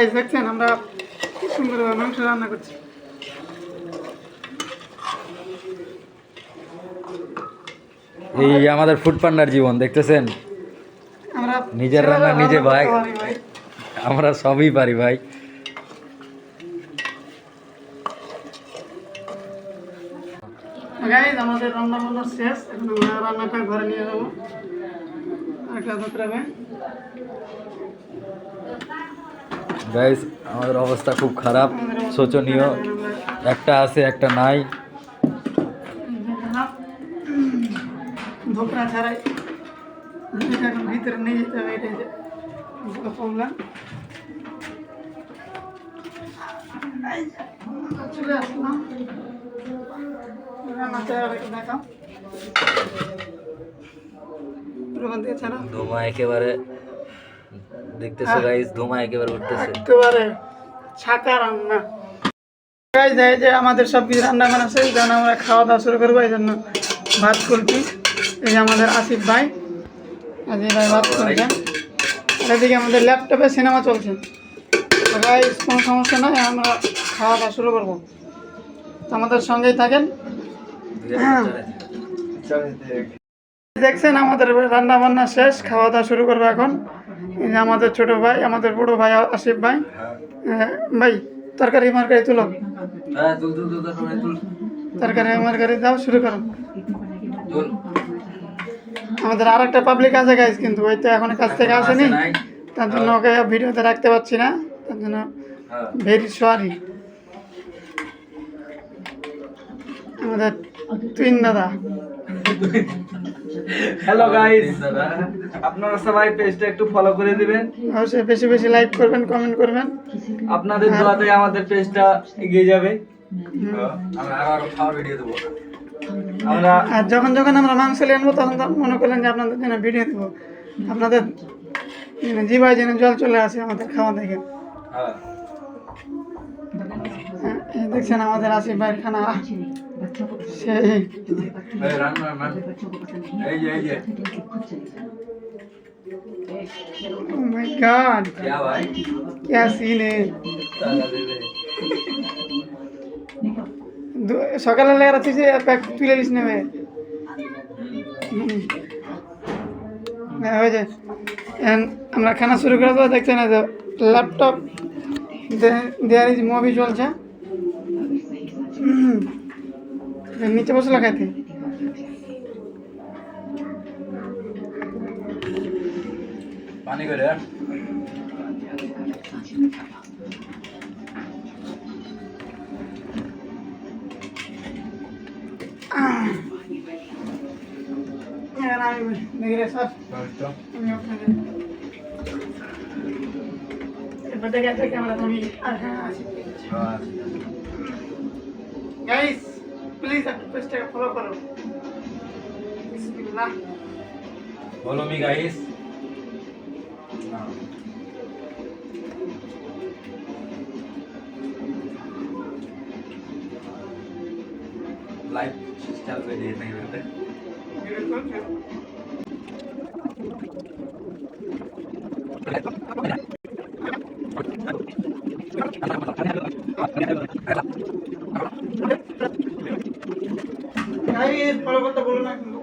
Guys দেখছেন আমরা কি সুন্দর মাংস রান্না করছি। এই আমাদের ফুড পান্ডার জীবন দেখতেছেন? আমরা নিজের রান্না নিজে ভাই। আমরা সবই পারি ভাই। গাইজ আমাদের রান্না বান্না শেষ। এখন আমরা রান্নাটা ঘরে নিয়ে যাব। একটা গাইস আমাদের অবস্থা খুব খারাপ। শোচনীয় একটা আছে একটা নাই। ধোকরা ছাড়াই এটা এখন ভিতরে নিয়ে যেতে হবে এটাই যে প্রবলেম চলে আসলাম। রান্নাতে আর একটু দেখাও। রোমান দিয়েছে না ধোঁয়া একেবারে দেখতেছো গাইস ধোঁয়া একেবারে উঠতেছে। একেবারে ছাকা রান্না। গাইজ এই যে আমাদের সব কিছু রান্না বান্না শেষ যেন আমরা খাওয়া দাওয়া শুরু করব এই জন্য ভাত করছি এই যে আমাদের আসিফ ভাই। আসিফ ভাই ভাত করছে এদিকে আমাদের ল্যাপটপে সিনেমা চলছে। তো গাইজ কোনো সমস্যা নাই আমরা খাওয়া দাওয়া শুরু করব। তো আমাদের সঙ্গেই থাকেন। দেখছেন আমাদের রান্না বান্না শেষ খাওয়া দাওয়া শুরু করব এখন। আমাদের ছোট ভাই আমাদের বড় ভাই আসিফ ভাই। হ্যাঁ, ভাই তরকারি মারকারি তুলো। হ্যাঁ তুল তরকারি মারকারি দাও শুরু করো। আমাদের আর একটা পাবলিক আছে গাইজ কিন্তু ওই তো এখন কাছ থেকে আসেনি। তার জন্য ওকে ভিডিওতে রাখতে পারছি না। তার জন্য ভেরি সরি আমাদের তিন দাদা। হ্যালো গাইস আপনারা সবাই পেজটা একটু ফলো করে দিবেন। অবশ্যই বেশি বেশি লাইক করবেন কমেন্ট করবেন। আপনাদের দোয়াতে আমাদের পেজটা এগিয়ে যাবে। আমরা আরও খাওয়ার ভিডিও দেবো। আমরা আর যখন যখন আমরা মাংস নিয়ে আনব তখন মনে করলেন যে আপনাদের জন্য ভিডিও দেবো। আপনাদের মানে জিভায় যেন জল চলে আসে আমাদের খাওয়া দেখে। হ্যাঁ। হ্যাঁ, দেখছেন আমাদের আসিফ ভাইয়ের খানা। সেই এই রান রান রান এই যে এই যে Oh my God, क्या भाई क्या सीन है দু- সকালে লেগে রাখছি যে প্যাক তুলে দিস নেবে হুম। হ্যাঁ, হয়েছে এখন আমরা খানা শুরু করে দেবো দেখছেন না ল্যাপটপ দেয়ার ইজ মুভি চলছে হুম। নিচে বসে লাগাইতে পানি করে ক্যামেরা তুমি আর হ্যাঁ আছে গাইস হ্যাঁ, প্লিজ একটু পেজটাকে ফলো করো বিসমিল্লাহ बोलो मी गाइस लाइव चल पे देख नहीं रहते গাইস এর ফলাফলটা বলুন না। কিন্তু